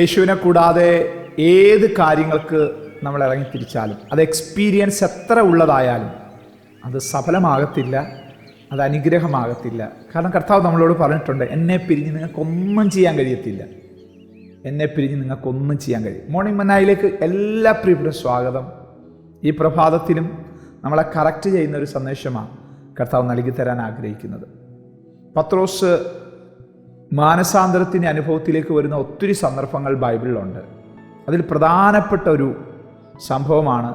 യേശുവിനെ കൂടാതെ ഏത് കാര്യങ്ങൾക്ക് നമ്മൾ ഇറങ്ങി തിരിച്ചാലും അത് എക്സ്പീരിയൻസ് എത്ര ഉള്ളതായാലും അത് സഫലമാകത്തില്ല അത് അനുഗ്രഹമാകത്തില്ല. കാരണം കർത്താവ് നമ്മളോട് പറഞ്ഞിട്ടുണ്ട് എന്നെ പിരിഞ്ഞ് നിങ്ങൾക്കൊന്നും ചെയ്യാൻ കഴിയത്തില്ല. എന്നെ പിരിഞ്ഞ് നിങ്ങൾക്കൊന്നും ചെയ്യാൻ കഴിയും മോർണിംഗ് മന്നായിലേക്ക് എല്ലാ പ്രിയപ്പെട്ട സ്വാഗതം. ഈ പ്രഭാതത്തിലും നമ്മളെ കറക്റ്റ് ചെയ്യുന്ന ഒരു സന്ദേശമാണ് കർത്താവ് നൽകി തരാൻ ആഗ്രഹിക്കുന്നത്. പത്രോസ് മാനസാന്തരത്തിന്റെ അനുഭവത്തിലേക്ക് വരുന്ന ഒത്തിരി സന്ദർഭങ്ങൾ ബൈബിളിലുണ്ട്. അതിൽ പ്രധാനപ്പെട്ട ഒരു സംഭവമാണ്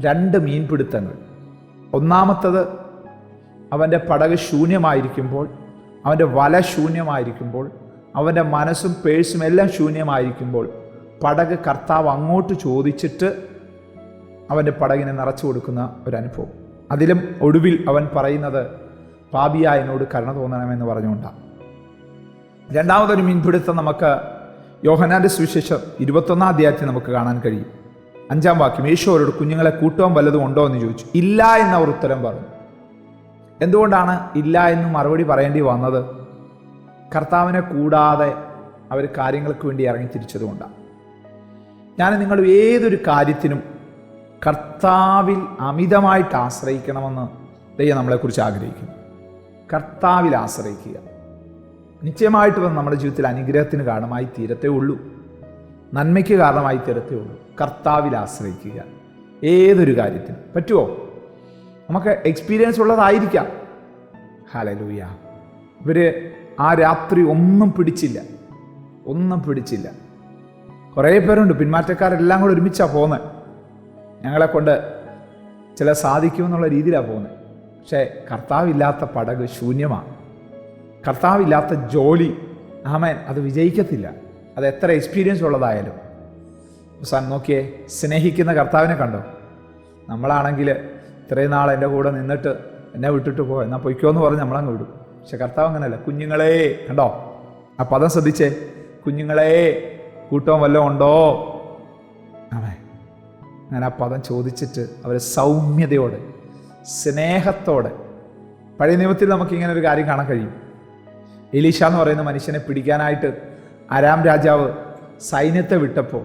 രണ്ട് മീൻപിടുത്തങ്ങൾ. ഒന്നാമത്തത് അവന്റെ പടക് ശൂന്യമായിരിക്കുമ്പോൾ അവന്റെ വല ശൂന്യമായിരിക്കുമ്പോൾ അവന്റെ മനസ്സും പേഴ്സും എല്ലാം ശൂന്യമായിരിക്കുമ്പോൾ പടക് കർത്താവ് അങ്ങോട്ട് ചോദിച്ചിട്ട് അവന്റെ പടകിനെ നിറച്ചു കൊടുക്കുന്ന ഒരു അനുഭവം. അതിലും ഒടുവിൽ അവൻ പറയുന്നത് പാപിയായനോട് കരുണ തോന്നണമെന്ന് പറഞ്ഞുകൊണ്ടാണ് രണ്ടാമതൊരു മീൻപിടുത്തം നമുക്ക് യോഹനാന്റെ സുവിശേഷം ഇരുപത്തൊന്നാം അധ്യായത്തിൽ നമുക്ക് കാണാൻ കഴിയും. അഞ്ചാം വാക്യം യേശു അവരോട് കുഞ്ഞുങ്ങളെ കൂട്ടവും വല്ലതും ഉണ്ടോ എന്ന് ചോദിച്ചു. ഇല്ല എന്ന് അവർ ഉത്തരം പറഞ്ഞു. എന്തുകൊണ്ടാണ് ഇല്ല എന്ന് മറുപടി പറയേണ്ടി വന്നത്? കർത്താവിനെ കൂടാതെ അവർ കാര്യങ്ങൾക്ക് വേണ്ടി ഇറങ്ങി തിരിച്ചതുകൊണ്ടാണ് ഞാൻ നിങ്ങൾ ഏതൊരു കാര്യത്തിനും കർത്താവിൽ അമിതമായിട്ട് ആശ്രയിക്കണമെന്ന് ദൈവം നമ്മളെക്കുറിച്ച് ആഗ്രഹിക്കുന്നു. കർത്താവിൽ ആശ്രയിക്കുക. നിശ്ചയമായിട്ടും നമ്മുടെ ജീവിതത്തിൽ അനുഗ്രഹത്തിന് കാരണമായി തീരത്തേ ഉള്ളൂ. നന്മയ്ക്ക് കാരണമായി തീരത്തേ ഉള്ളൂ. കർത്താവിൽ ആശ്രയിക്കുക. ഏതൊരു കാര്യത്തിനും. പറ്റുമോ നമുക്ക് എക്സ്പീരിയൻസ് ഉള്ളതായിരിക്കാം. ഹലലൂയ ഇവർ ആ രാത്രി ഒന്നും പിടിച്ചില്ല. ഒന്നും പിടിച്ചില്ല. കുറേ പേരുണ്ട്. പിന്മാറ്റക്കാരെല്ലാം കൂടെ ഒരുമിച്ചാണ് പോകുന്നത് ഞങ്ങളെ കൊണ്ട് ചില സാധിക്കുമെന്നുള്ള രീതിയിലാണ് പോകുന്നത് പക്ഷേ കർത്താവില്ലാത്ത പടക് ശൂന്യമാണ്. കർത്താവില്ലാത്ത ജോലി. ആമേൻ. അത് വിജയിക്കത്തില്ല. അത് എത്ര എക്സ്പീരിയൻസ് ഉള്ളതായാലും. അവസാനം നോക്കിയേ സ്നേഹിക്കുന്ന കർത്താവിനെ കണ്ടോ? നമ്മളാണെങ്കിൽ ഇത്രയും നാൾ എന്റെ കൂടെ നിന്നിട്ട് എന്നെ വിട്ടിട്ട് പോകാം എന്നാൽ പൊയ്ക്കോ എന്ന് പറഞ്ഞ് നമ്മളങ്ങ് വിടും. പക്ഷെ കർത്താവ് അങ്ങനെയല്ല. കുഞ്ഞുങ്ങളെ കണ്ടോ? ആ പദം ശ്രദ്ധിച്ചേ. കുഞ്ഞുങ്ങളെ കൂട്ടവും വല്ലതും ഉണ്ടോ? ആമേ ഞാൻ ആ പദം ചോദിച്ചിട്ട് അവർ സൗമ്യതയോടെ സ്നേഹത്തോടെ പഴയ നിയമത്തിൽ നമുക്ക് ഇങ്ങനെ ഒരു കാര്യം കാണാൻ കഴിയും. എലീഷ എന്ന് പറയുന്ന മനുഷ്യനെ പിടിക്കാനായിട്ട് അരാം രാജാവ് സൈന്യത്തെ വിട്ടപ്പോൾ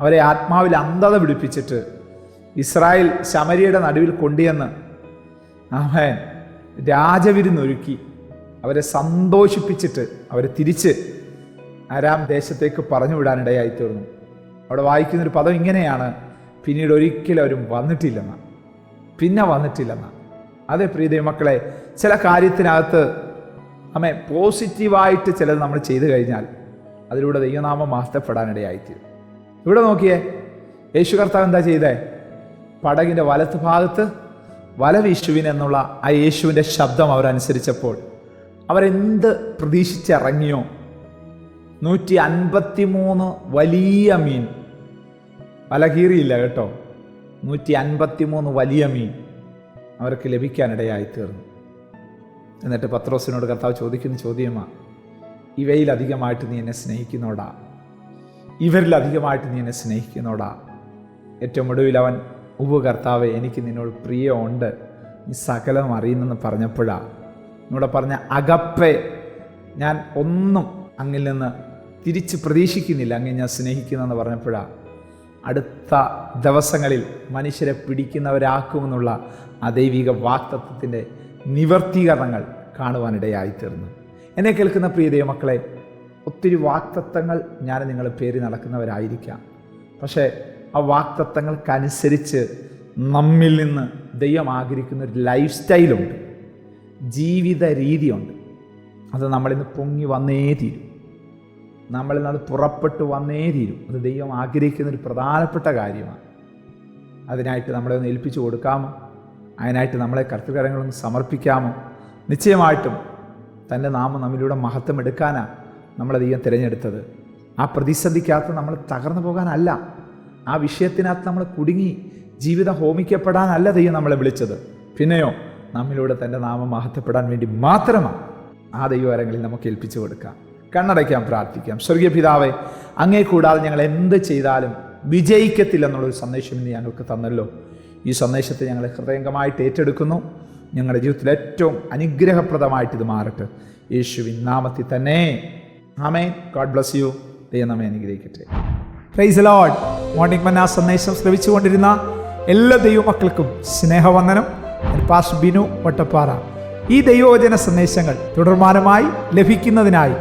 അവരെ ആത്മാവിൽ അന്ധത പിടിപ്പിച്ചിട്ട് ഇസ്രായേൽ ശമരിയുടെ നടുവിൽ കൊണ്ടുവന്ന് അവൻ രാജവിരുന്നൊരുക്കി അവരെ സന്തോഷിപ്പിച്ചിട്ട് അവരെ തിരിച്ച് അരാം ദേശത്തേക്ക് പറഞ്ഞു വിടാനിടയായി തീർന്നു. അവിടെ വായിക്കുന്നൊരു പദം ഇങ്ങനെയാണ് പിന്നീട് ഒരിക്കലും അവരും വന്നിട്ടില്ലെന്ന. പിന്നെ വന്നിട്ടില്ലെന്ന. അതെ പ്രീതി മക്കളെ ചില കാര്യത്തിനകത്ത് അമ്മേ പോസിറ്റീവായിട്ട് ചിലത് നമ്മൾ ചെയ്തു കഴിഞ്ഞാൽ അതിലൂടെ ദൈവനാമം മാറ്റപ്പെടാനിടയായിത്തീരും. ഇവിടെ നോക്കിയേ യേശു കർത്താവ് എന്താ ചെയ്തേ? പടകിന്റെ വലത്ത് ഭാഗത്ത് വല വീശുവിൻ എന്നുള്ള ആ യേശുവിന്റെ ശബ്ദം അവരനുസരിച്ചപ്പോൾ അവരെന്ത് പ്രതീക്ഷിച്ചിറങ്ങിയോ? നൂറ്റി അൻപത്തി മൂന്ന് വലിയ മീൻ. വല കീറിയില്ല കേട്ടോ. നൂറ്റി അൻപത്തി മൂന്ന് വലിയ മീൻ അവർക്ക് ലഭിക്കാനിടയായി തീർന്നു എന്നിട്ട് പത്രോസിനോട് കർത്താവ് ചോദിക്കുന്ന ചോദ്യമാണ് ഇവയിലധികമായിട്ട് നീ എന്നെ സ്നേഹിക്കുന്നോടാ? ഇവരിലധികമായിട്ട് നീ എന്നെ സ്നേഹിക്കുന്നോടാ? ഏറ്റവും ഒടുവിൽ അവൻ ഉവ്വ് കർത്താവ് എനിക്ക് നിന്നോട് പ്രിയമുണ്ട്. നീ സകലം അറിയുന്നെന്ന് പറഞ്ഞപ്പോഴാണ് എന്നോട് പറഞ്ഞ അകപ്പെ ഞാൻ ഒന്നും അങ്ങിൽ നിന്ന് തിരിച്ച് പ്രതീക്ഷിക്കുന്നില്ല. അങ്ങ് ഞാൻ സ്നേഹിക്കുന്നെന്ന് പറഞ്ഞപ്പോഴാണ് അടുത്ത ദിവസങ്ങളിൽ മനുഷ്യരെ പിടിക്കുന്നവരാക്കുമെന്നുള്ള ആ ദൈവിക വാക്തത്വത്തിന്റെ നിവർത്തീകരണങ്ങൾ കാണുവാനിടയായിത്തീർന്നു. എന്നെ കേൾക്കുന്ന പ്രിയ മക്കളെ ഒത്തിരി വാക്തത്വങ്ങൾ ഞാൻ നിങ്ങൾ പേര് നടക്കുന്നവരായിരിക്കാം. പക്ഷേ ആ വാക്തത്വങ്ങൾക്കനുസരിച്ച് നമ്മിൽ നിന്ന് ദൈവം ആഗ്രഹിക്കുന്ന ഒരു ലൈഫ് സ്റ്റൈലുണ്ട് ജീവിത രീതിയുണ്ട് അത് നമ്മളിന്ന് പൊങ്ങി വന്നേ തീരും. നമ്മളിൽ നിന്ന് അത് പുറപ്പെട്ടു വന്നേ തീരും. അത് ദൈവം ആഗ്രഹിക്കുന്ന ഒരു പ്രധാനപ്പെട്ട കാര്യമാണ്. അതിനായിട്ട് നമ്മളെ ഒന്ന് ഏൽപ്പിച്ചു കൊടുക്കാമോ? അതിനായിട്ട് നമ്മളെ കർത്തൃകരങ്ങളൊന്ന് സമർപ്പിക്കാമോ? നിശ്ചയമായിട്ടും തന്റെ നാമം നമ്മിലൂടെ മഹത്വം എടുക്കാനാണ് നമ്മളെ ദൈവം തിരഞ്ഞെടുത്തത്. ആ പ്രതിസന്ധിക്കകത്ത് നമ്മൾ തകർന്നു പോകാനല്ല. ആ വിഷയത്തിനകത്ത് നമ്മൾ കുടുങ്ങി ജീവിതം ഹോമിക്കപ്പെടാനല്ല ദൈവം നമ്മളെ വിളിച്ചത്. പിന്നെയോ നമ്മിലൂടെ തന്റെ നാമം മഹത്വപ്പെടാൻ വേണ്ടി മാത്രമാണ് ആ ദൈവകരങ്ങളിൽ നമുക്ക് ഏൽപ്പിച്ചു കൊടുക്കാം. കണ്ണടയ്ക്കാം പ്രാർത്ഥിക്കാം. സ്വർഗീയ പിതാവെ അങ്ങേ കൂടാതെ ഞങ്ങൾ എന്ത് ചെയ്താലും വിജയിക്കത്തില്ലെന്നുള്ളൊരു സന്ദേശം ഇന്ന് ഞങ്ങൾക്ക് തന്നല്ലോ. ഈ സന്ദേശത്തെ ഞങ്ങൾ ഹൃദയംഗമായിട്ട് ഏറ്റെടുക്കുന്നു. ഞങ്ങളുടെ ജീവിതത്തിൽ ഏറ്റവും അനുഗ്രഹപ്രദമായിട്ട് ഇത് മാറട്ടെ. യേശുവിൻ നാമത്തിൽ തന്നെ. ആമേ ഗോഡ് ബ്ലസ് യു. ദൈവം നമ്മെ അനുഗ്രഹിക്കട്ടെ. പ്രൈസ് ലോഡ് മോർണിംഗ് മന്ന സന്ദേശം ശ്രമിച്ചുകൊണ്ടിരുന്ന എല്ലാ ദൈവമക്കൾക്കും സ്നേഹവന്ദനം. പാസ് ബിനു വട്ടപ്പാറ ഈ ദൈവവചന സന്ദേശങ്ങൾ തുടർമാനമായി ലഭിക്കുന്നതിനായി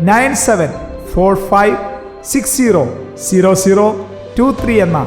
nine seven four five six zero zero zero two three എന്ന